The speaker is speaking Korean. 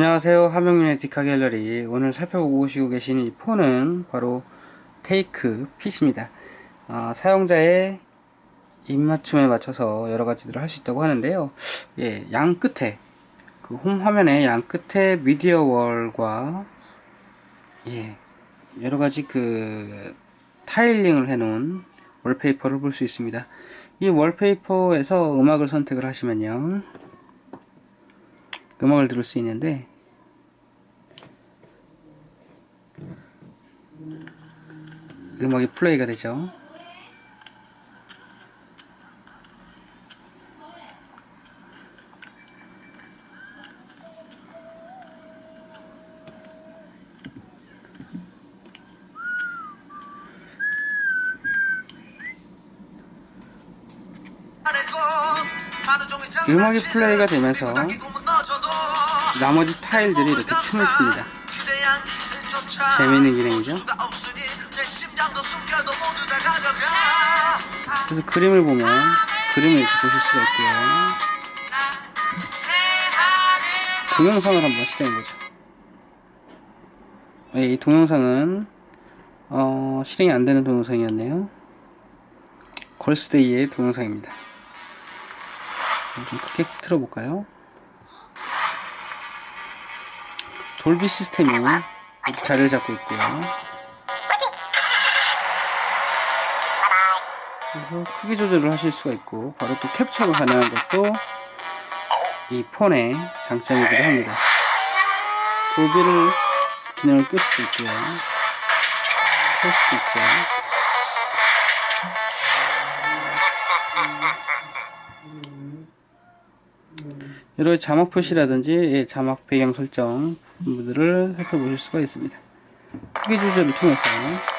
안녕하세요. 하명민의 디카 갤러리. 오늘 살펴보시고 계신 이 폰은 바로 테이크 핏입니다. 아, 사용자의 입맞춤에 맞춰서 여러 가지들을 할 수 있다고 하는데요. 예, 양 끝에 그 홈 화면의 양 끝에 미디어 월과 예, 여러 가지 그 타일링을 해놓은 월페이퍼를 볼 수 있습니다. 이 월페이퍼에서 음악을 선택을 하시면요 음악을 들을 수 있는데 음악이 플레이가 되죠. 음악이 플레이가 되면서 나머지 타일들이 이렇게 춤을 춥니다. 재미있는 기능이죠. 그래서 그림을 보면 그림을 이렇게 보실 수가 있고요. 동영상을 한번 실행해보죠. 네, 이 동영상은 어, 실행이 안되는 동영상이었네요. 걸스데이의 동영상입니다. 좀 크게 틀어볼까요? 돌비 시스템이 자리를 잡고 있고요. 그래서 크기 조절을 하실 수가 있고 바로 또 캡처가 가능한 것도 이 폰의 장점이기도 합니다. 돌비를 기능을 끌 수도 있고요. 켤 수도 있죠. 여러 자막 표시라든지 예, 자막 배경 설정 부분들을 살펴보실 수가 있습니다. 크기 조절을 통해서